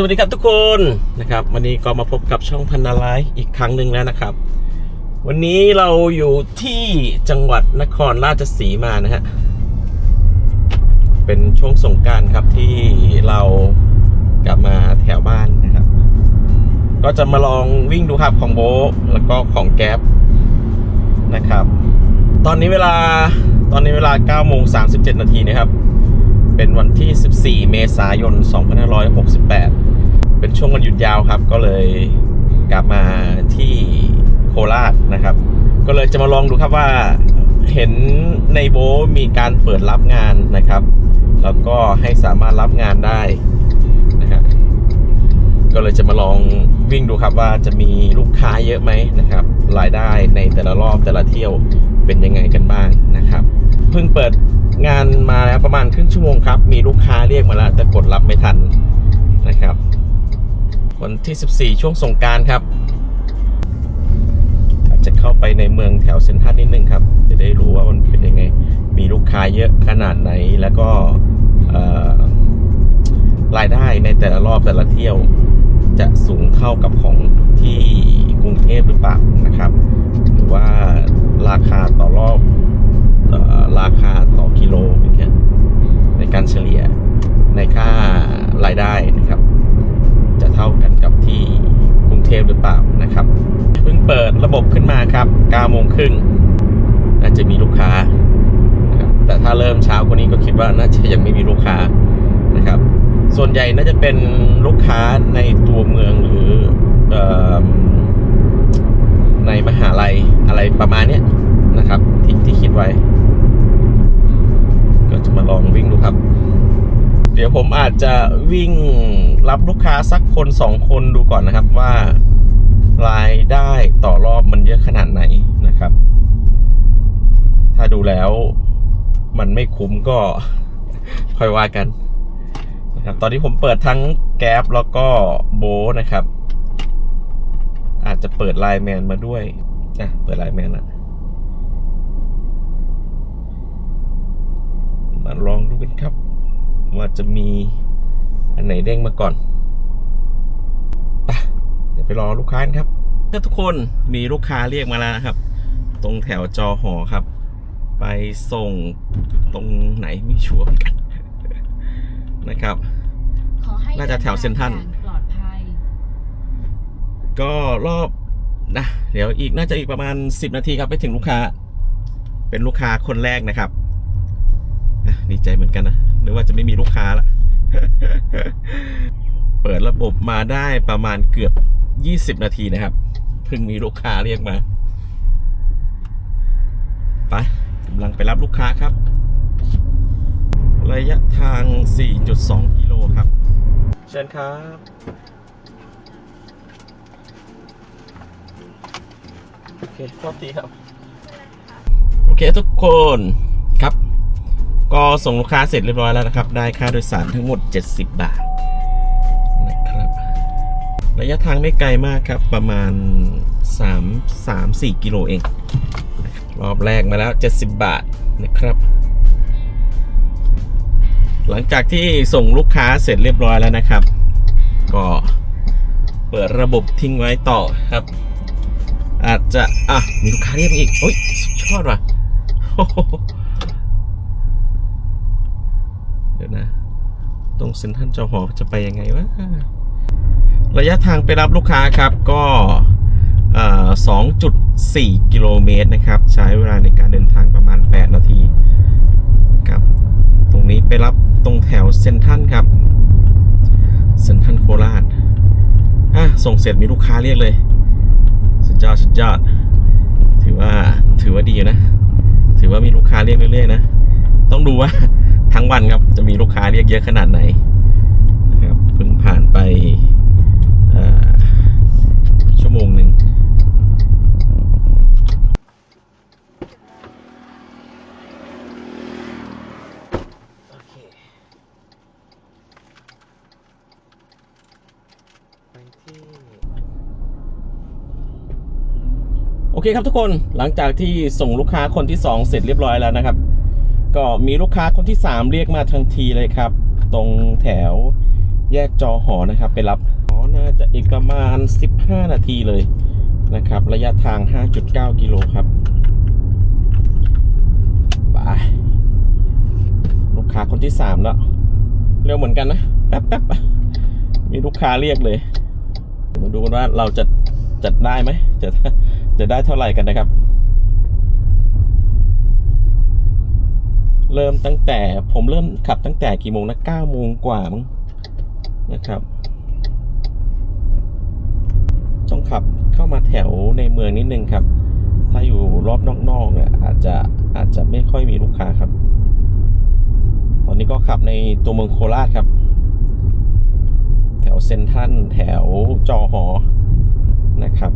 สวัสดีครับทุกคนนะครับ วันนี้ก็มาพบกับช่องพันนาไลฟ์อีกครั้งหนึ่งแล้วนะครับ วันนี้เราอยู่ที่จังหวัดนครราชสีมานะฮะเป็นช่วงสงการครับที่เรากลับมาแถวบ้านนะครับ ก็จะมาลองวิ่งดูครับของโบทแล้วก็ของแก๊ปนะครับ ตอนนี้เวลาตอนนี้เวลา9โมง37 นาทีนะครับ เป็นวันที่ 14 เมษายน 2568 เป็นช่วงวันหยุดยาวครับ ก็เลยกลับมาที่โคราชนะครับ ก็เลยจะมาลองดูครับว่าเห็นในโบทมีการเปิดรับงานนะครับ แล้วก็ให้สามารถรับงานได้นะครับก็เลยจะมาลองวิ่งดูครับว่าจะมีลูกค้าเยอะไหมนะครับรายได้ในแต่ละรอบแต่ละเที่ยวเป็นยังไงกันบ้างนะครับ เพิ่งเปิด งานมาแล้วประมาณครึ่งชั่วโมงครับ มีลูกค้าเรียกมาแล้วแต่กดรับไม่ทันนะครับ วันที่ 14 ช่วงสงการครับ อาจจะเข้าไปในเมืองแถวเซนทรัลนิดนึงครับ จะได้รู้ว่ามันเป็นยังไง มีลูกค้าเยอะขนาดไหนแล้วก็รายได้ในแต่ละรอบแต่ละเที่ยว จะสูงเท่ากับของที่กรุงเทพหรือเปล่านะครับ หรือว่าราคาต่อรอบ ราคาต่อกิโลเงี้ยในการเฉลี่ยในค่ารายได้นะครับ จะเท่ากันกับที่กรุงเทพหรือเปล่านะครับเพิ่งเปิดระบบขึ้นมาครับ9โมงครึ่งน่าจะมีลูกค้านะครับแต่ถ้าเริ่มเช้ากว่านี้ก็คิดว่าน่าจะยังไม่มีลูกค้านะครับ ส่วนใหญ่น่าจะเป็นลูกค้าในตัวเมืองหรือออในมหาลัยอะไรประมาณนี้นะครับที่ที่คิดไว้ ก็จะมาลองวิ่งดูครับ เดี๋ยวผมอาจจะวิ่งรับลูกค้าสักคนสองคนดูก่อนนะครับว่ารายได้ต่อรอบมันเยอะขนาดไหนนะครับ ถ้าดูแล้วมันไม่คุ้มก็ค่อยว่ากันนะครับ ตอนนี้ผมเปิดทั้งแก๊ปแล้วก็โบนะครับ อาจจะเปิดไลน์แมนมาด้วยอะเปิดไลน์แมนละมาลองดูกันครับ ว่า จะมีอันไหนเด้งมาก่อนไปเดี๋ยวไปรอลูกค้ากันครับถ้าทุกคนมีลูกค้าเรียกมาแล้วนะครับ ตรงแถวจอหอครับ ไปส่งตรงไหนไม่ชัวร์เหมือนกัน นะครับขอให้น่าจะแถวเซ็นทรัลดิางอย่างปลอดภัยก็รอบนะเดี๋ยวอีกน่าจะอีกประมาณ 10 นาทีครับไปถึงลูกค้า เป็นลูกค้าคนแรกนะครับอะดีใจเหมือนกันนะ นึกว่าจะไม่มีลูกค้าละเปิดระบบมาได้ประมาณเกือบ20นาทีนะครับ เพิ่งมีลูกค้าเรียกมา ไปกำลังไปรับลูกค้าครับ ระยะทาง 4.2 กิโลครับ เชิญครับ โอเคโทษทีครับ โอเคทุกคนครับ ก็ส่งลูกค้าเสร็จเรียบร้อยแล้วนะครับ ได้ค่าโดยสารทั้งหมด 70 บาทนะครับระยะทางไม่ไกลมากครับ ประมาณ 3 3 4 กิโลเอง รอบแรกมาแล้ว 70 บาทนะครับ หลังจากที่ส่งลูกค้าเสร็จเรียบร้อยแล้วนะครับ ก็เปิดระบบทิ้งไว้ต่อครับ อาจจะ อะ มีลูกค้าเรียกอีกโอ้ยสุดยอดว่ะ โอ้โหเดี๋ยนะ ตรงเซ็นทรัลจอหอจะไปยังไงวะ ระยะทางไปรับลูกค้าครับก็อ่า2.4 กิโลเมตรนะครับ ใช้เวลาในการเดินทางประมาณ 8 นาทีครับ ตรงนี้ไปรับตรงแถวเซ็นทรัลครับเซ็นทรัลโคราชอะส่งเสร็จมีลูกค้าเรียกเลย สุดยอดสุดยอด ถือว่าถือว่าดีนะ ถือว่ามีลูกค้าเรียกเรื่อยๆนะ ต้องดูว่า ทั้งวันครับ จะมีลูกค้าเรียกเยอะขนาดไหนนะครับเพิ่งผ่านไปชั่วโมงหนึ่งโอเคไปที่โอเคครับทุกคนหลังจากที่ส่งลูกค้าคนที่ 2 เสร็จเรียบร้อยแล้วนะครับ ก็มีลูกค้าคนที่ 3 เรียกมาทันทีเลยครับ ตรงแถวแยกจอหอนะครับ ไปรับหอน่าจะอีกประมาณ 15 นาทีเลยนะครับ ระยะทาง 5.9 กิโลครับไปลูกค้าคนที่ 3 แล้ว เร็วเหมือนกันนะแป๊บแป๊บมีลูกค้าเรียกเลยมาดูกันว่าเราจะจัดได้ไหมจะจะได้เท่าไหร่กันนะครับ เริ่มตั้งแต่ผมเริ่มขับตั้งแต่กี่โมงนะเก้าโมงกว่ามั้งนะครับ ต้องขับเข้ามาแถวในเมืองนิดนึงครับ ถ้าอยู่รอบนอกๆเนี่ยอาจจะอาจจะไม่ค่อยมีลูกค้าครับ ตอนนี้ก็ขับในตัวเมืองโคราชครับ แถวเซนทันแถวจอหอนะครับ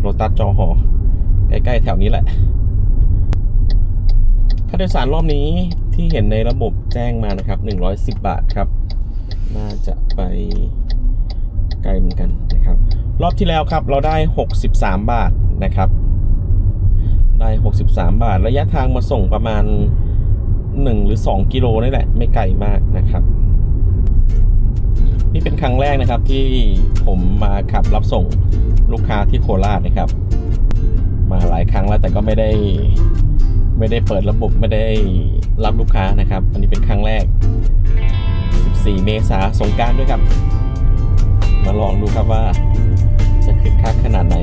โรตัสจอหอ ใกล้ๆแถวนี้แหละ ค่าโดยสารรอบนี้ที่เห็นในระบบแจ้งมานะครับ 110 บาทครับ น่าจะไปไกลเหมือนกันนะครับ รอบที่แล้วครับเราได้ 63 บาทนะครับ ได้ 63 บาท ระยะทางมาส่งประมาณ 1 หรือ 2 กิโลนี่แหละ ไม่ไกลมากนะครับ นี่เป็นครั้งแรกนะครับที่ผมมาขับรับส่งลูกค้าที่โคราชนะครับ มาหลายครั้งแล้วแต่ก็ไม่ได้ ไม่ได้เปิดระบบไม่ได้รับลูกค้านะครับ อันนี้เป็นครั้งแรก 14 เมษาสงการด้วยครับ มาลองดูครับว่า จะคึกคักขนาดไหน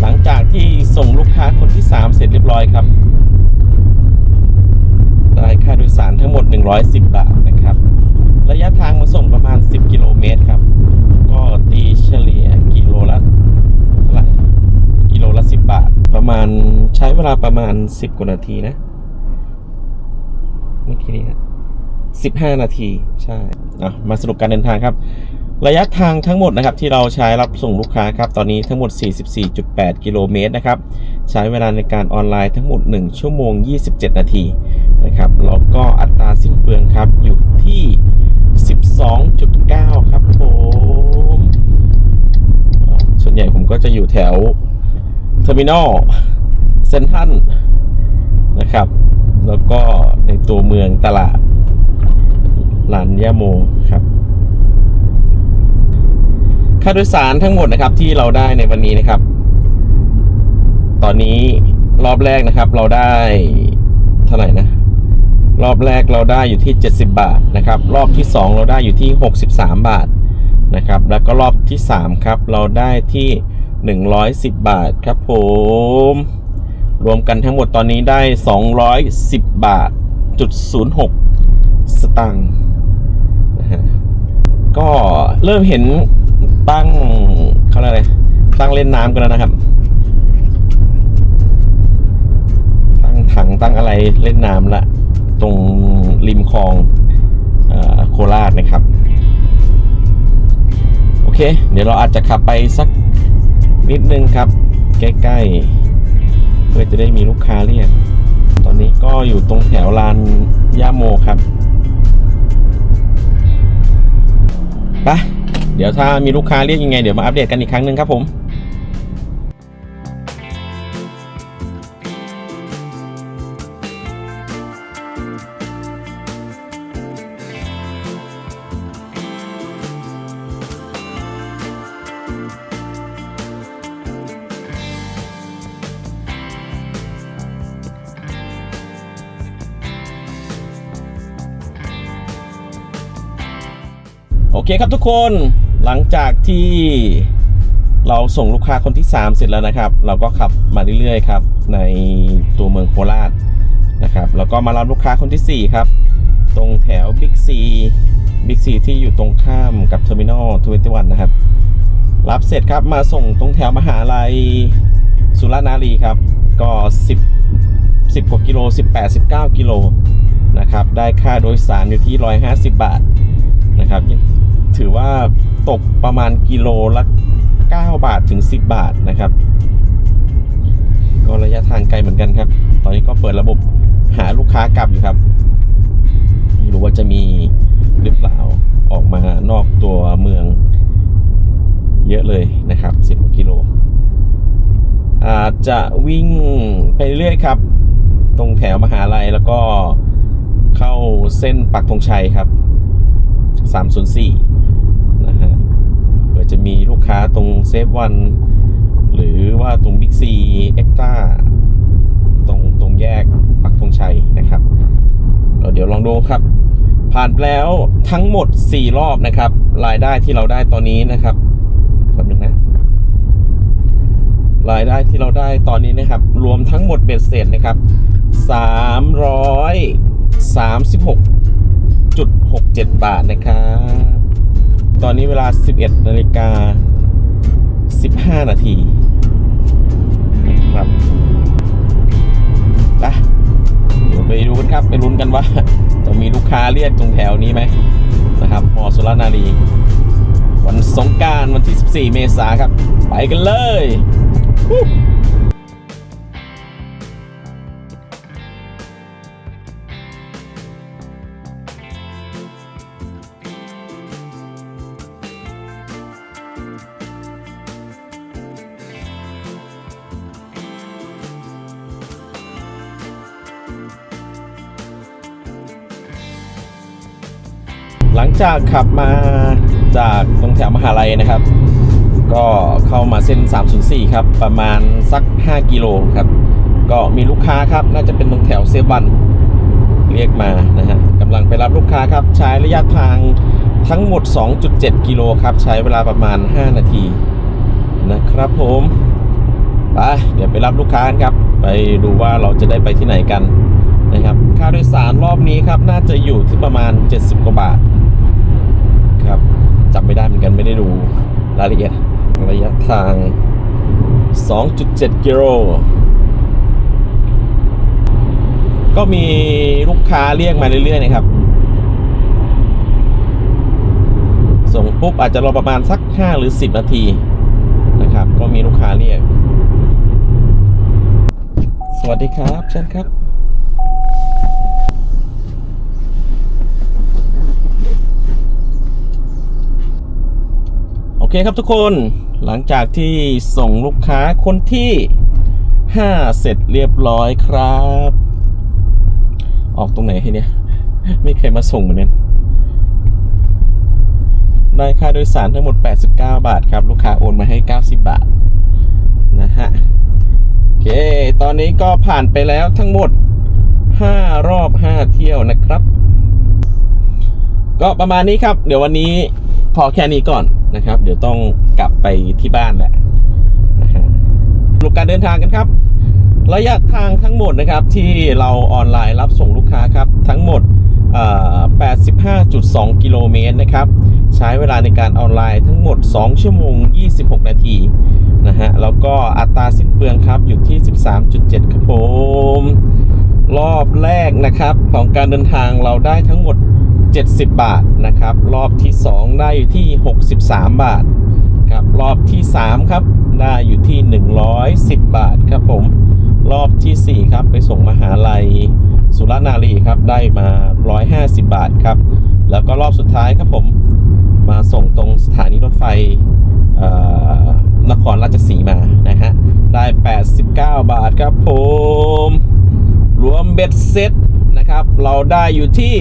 หลังจากที่ส่งลูกค้าคนที่ 3 เสร็จเรียบร้อยครับ ได้ค่าโดยสารทั้งหมด 110 บาทนะครับ ระยะทางมาส่งประมาณ 10 กิโลเมตรครับ ก็ตีเฉลี่ยกิโลละเท่าไหร่กิโลละ 10 บาท ประมาณใช้เวลาประมาณ 10 กว่านาทีนะเมื่อกี้นี้นะ15 นาทีใช่มาสรุปการเดินทางครับ ระยะทางทั้งหมดนะครับที่เราใช้รับส่งลูกค้าครับตอนนี้ทั้งหมด 44.8 กิโลเมตรนะครับใช้เวลาในการออนไลน์ทั้งหมด 1 ชั่วโมง 27 นาทีนะครับแล้วก็อัตราสิ้นเปลืองครับอยู่ที่ 12.9 ครับผมส่วนใหญ่ผมก็จะอยู่แถวเทอร์มินอลเซนทันนะครับ แล้วก็ในตัวเมืองตลาดลานยาโมครับ ค่าโดยสารทั้งหมดนะครับที่เราได้ในวันนี้นะครับ ตอนนี้รอบแรกนะครับ เราได้เท่าไหร่นะ รอบแรกเราได้อยู่ที่ 70 บาทนะครับ รอบที่ 2 เราได้อยู่ที่ 63 บาทนะครับ แล้วก็รอบที่ 3 ครับ เราได้ที่ 110 บาทครับผม รวมกันทั้งหมดตอนนี้ได้ 210 บาทจุด06 สตังค์นะฮะก็เริ่มเห็น ตั้งเขาเรียกอะไรตั้งเล่นน้ำกันแล้วนะครับ ตั้งถังตั้งอะไรเล่นน้ำละ ตรงริมคลองอโคราชนะครับ โอเค เดี๋ยวเราอาจจะขับไปสักนิดนึงครับ ใกล้ๆ เพื่อจะได้มีลูกค้าเรียก ตอนนี้ก็อยู่ตรงแถวลานย่าโมครับ ไป เดี๋ยวถ้ามีลูกค้าเรียกยังไงเดี๋ยวมาอัปเดตกันอีกครั้งหนึ่งครับผมโอเคครับทุกคน หลังจากที่เราส่งลูกค้าคนที่ 3 เสร็จแล้วนะครับ เราก็ขับมาเรื่อยๆครับในตัวเมืองโคราชนะครับแล้วก็มารับลูกค้าคนที่ 4 ครับ ตรงแถวบิ๊กซีบิ๊กซีที่อยู่ตรงข้ามกับเทอร์มินอลทเวนตี้วันนะครับ รับเสร็จครับมาส่งตรงแถวมหาลัยสุรานารีครับ ก็ 10 10กว่ากิโล 18 19 กิโลนะครับ ได้ค่าโดยสารอยู่ที่ 150 บาทนะครับ ถือว่า ตกประมาณกิโลละ 9 บาทถึง 10 บาทนะครับ ก็ระยะทางไกลเหมือนกันครับ ตอนนี้ก็เปิดระบบหาลูกค้ากลับอยู่ครับ ไม่รู้ว่าจะมีหรือเปล่าออกมานอกตัวเมืองเยอะเลยนะครับ 10กว่ากิโล อาจจะวิ่งไปเรื่อยครับ ตรงแถวมหาลัยแล้วก็เข้าเส้นปักธงชัยครับ 304 จะมีลูกค้าตรงเซฟวันหรือว่าตรงบิ๊กซีเอ็กต้าตรงตรงแยกปักธงชัยนะครับก็เดี๋ยวลองดูครับ ผ่านแล้วทั้งหมด 4 รอบนะครับ รายได้ที่เราได้ตอนนี้นะครับแป๊บนึงนะ รายได้ที่เราได้ตอนนี้นะครับ รวมทั้งหมดเบ็ดเสร็จนะครับ336.67 บาทนะครับ ตอนนี้เวลา 11นาฬิกา 15 นาทีนะครับไปเดี๋ยวไปดูกันครับ ไปลุ้นกันว่า จะมีลูกค้าเรียกตรงแถวนี้ไหมนะครับมอสุรนารีวันสงการวันที่ 14 เมษายนครับ ไปกันเลย จากขับมาจากตรงแถวมหาลัยนะครับ ก็เข้ามาเส้น 304 ครับ ประมาณสัก 5 กิโลครับ ก็มีลูกค้าครับ น่าจะเป็นตรงแถวเซวันเรียกมานะฮะกำลังไปรับลูกค้าครับ ใช้ระยะทางทั้งหมด 2.7 กิโลครับ ใช้เวลาประมาณ 5 นาทีนะครับผมไปเดี๋ยวไปรับลูกค้าครับ ไปดูว่าเราจะได้ไปที่ไหนกันนะครับ ค่าโดยสารรอบนี้ครับ น่าจะอยู่ที่ประมาณ 70 กว่าบาท ครับจำไม่ได้เหมือนกันไม่ได้ดูรายละเอียดระยะทาง 2.7 กิโล ก็มีลูกค้าเรียกมาเรื่อยๆนะครับ ส่งปุ๊บอาจจะรอประมาณสัก 5 หรือ 10 นาทีนะครับ ก็มีลูกค้าเรียก สวัสดีครับเชิญครับ อเคครับทุกคนหลังจากที่ส่งลูกค้าคนที่ 5 เสร็จเรียบร้อยครับ ออกตรงไหนให้เนี่ย ไม่เคยมาส่งเหมือนกันได้ค่าโดยสารทั้งหมด 89 บาทครับ ลูกค้าโอนมาให้ 90 บาท นะฮะ โอเค ตอนนี้ก็ผ่านไปแล้วทั้งหมด 5 รอบ 5 เที่ยวนะครับ ก็ประมาณนี้ครับ เดี๋ยววันนี้ พอแค่นี้ก่อนนะครับ เดี๋ยวต้องกลับไปที่บ้านแหละนะฮะลูกการเดินทางกันครับ ระยะทางทั้งหมดนะครับที่เราออนไลน์รับส่งลูกค้าครับทั้งหมด 85.2 กิโลเมตรนะครับ ใช้เวลาในการออนไลน์ทั้งหมด 2 ชั่วโมง 26 นาทีนะฮะ แล้วก็อัตราสิ้นเปลืองครับอยู่ที่ 13.7 ครับผม รอบแรกนะครับของการเดินทางเราได้ทั้งหมด 70 บาทนะครับ รอบที่ 2 ได้อยู่ที่ 63 บาทครับรอบที่ 3 ครับ ได้อยู่ที่ 110 บาทครับผม รอบทีสี่ 4 ครับ ไปส่งมหาลัยสุรนารีครับ ได้มา 150 บาทครับ แล้วก็รอบสุดท้ายครับผม มาส่งตรงสถานีรถไฟนครราชสีมา นะฮะ ได้ 89 บาทครับผม รวมเบ็ดเซ็ตนะครับ เราได้อยู่ที่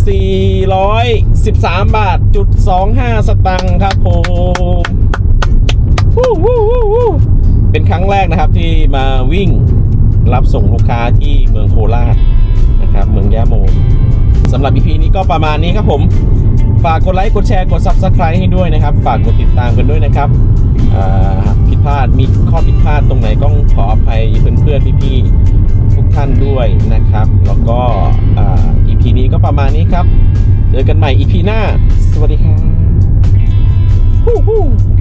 413 บาทจุด25 สตังค์ครับผมเป็นครั้งแรกนะครับที่มาวิ่งรับส่งลูกค้าที่เมืองโคราชนะครับ เมืองยะโมสำหรับ EP นี้ก็ประมาณนี้ครับผม ฝากกดไลค์กดแชร์กด Subscribe ให้ด้วยนะครับ ฝากกดติดตามกันด้วยนะครับผิดพลาดมีข้อผิดพลาดตรงไหนก็ขออภัยเพื่อนๆพี่ๆทุกท่านด้วยนะครับ แล้วก็ อ่า EP นี้ก็ประมาณนี้ครับ เจอกันใหม่ EP หน้า สวัสดีครับ